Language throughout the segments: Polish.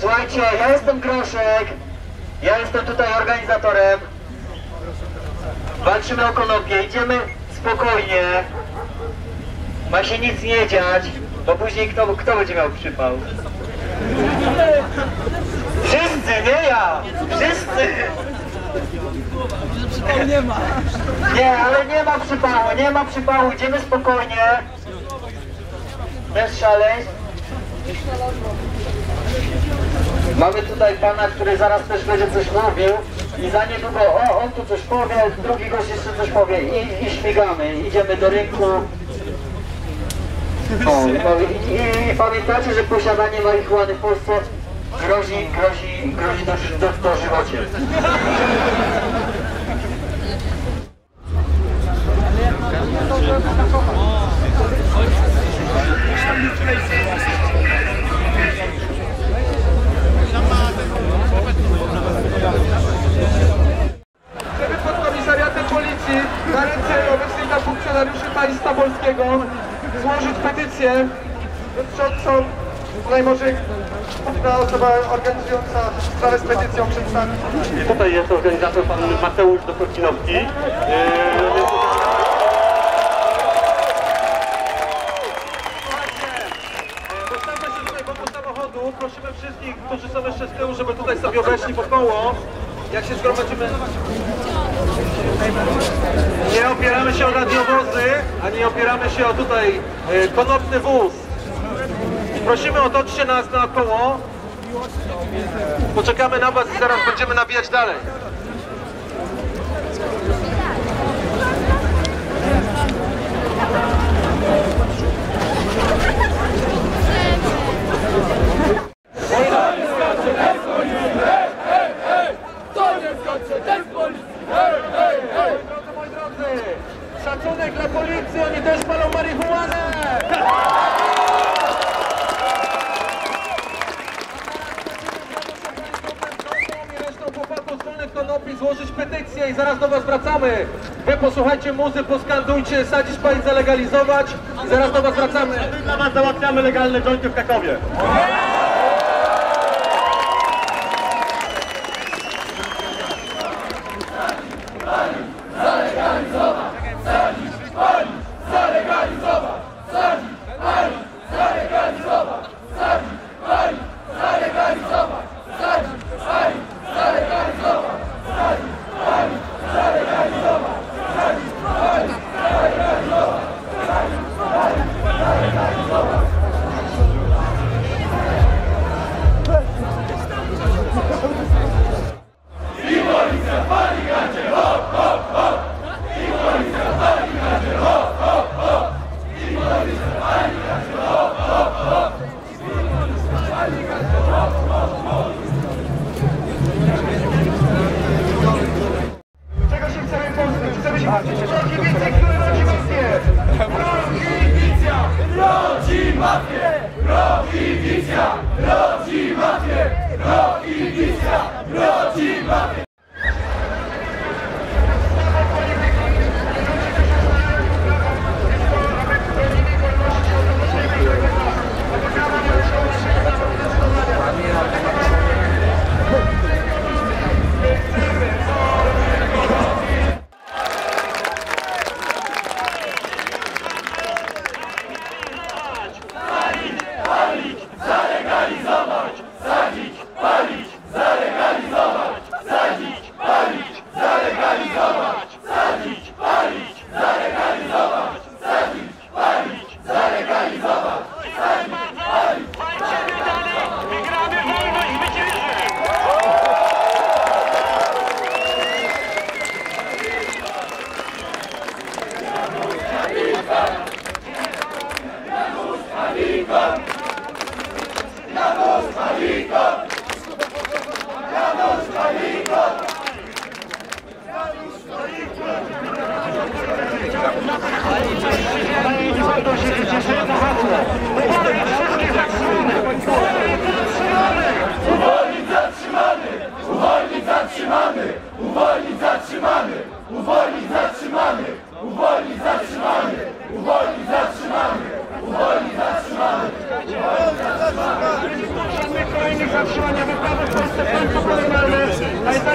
Słuchajcie, ja jestem Groszek, ja jestem tutaj organizatorem. Walczymy o konopie, idziemy spokojnie. Ma się nic nie dziać, bo później kto, kto będzie miał przypał? Wszyscy, nie ja! Wszyscy! Nie ma. Nie, ale nie ma przypału, nie ma przypału, idziemy spokojnie. Bez szaleństw. Mamy tutaj pana, który zaraz też będzie coś mówił i za niedługo, o, on tu coś powie, drugi gość jeszcze coś powie i, i śmigamy, idziemy do rynku. O, i, i, i pamiętacie, że posiadanie marihuany w Polsce grozi, grozi, grozi do, do, do żywocie. Chcemy pod komisariatem policji na ręce obecnych funkcjonariuszy państwa polskiego złożyć petycję dotyczącą, tutaj może ta osoba organizująca sprawę z petycją przedstawi. Tutaj jest organizator pan Mateusz Dokocinowski. Yy, Postawmy się tutaj wokół samochodu. Prosimy wszystkich, którzy są jeszcze z tyłu, żeby tutaj sobie weszli wokoło. Jak się zgromadzimy... Nie opieramy się o radiowozy, ani opieramy się o tutaj e, konopny wóz. Prosimy otoczcie nas naokoło. Poczekamy na was i zaraz będziemy nabijać dalej. Konopi złożyć petycję i zaraz do was wracamy. Wy posłuchajcie muzy, poskandujcie, sadzić, palić, zalegalizować zaraz do was wracamy. My dla was załatwiamy legalne jointy w Krakowie. Mafię! Prohibicja! Rodzi mafię! Prohibicja! Rodzi mafię!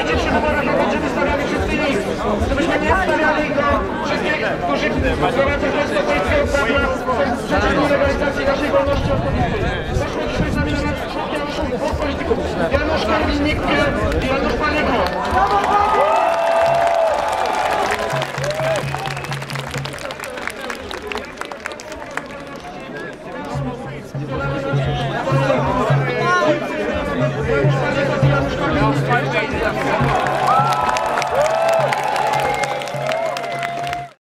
Będzie przy wyborach, będziemy stawiali wszystkich ich. Gdybyśmy nie stawiali go wszystkich, którzy prowadzą Polskę Polskiego Prawa przeciwko legalizacji naszej wolności osobistej. Wyszło dzisiaj z nami członkiem naszych dwóch polityków. Janusz Korwin-Mikke i Janusz Paliko.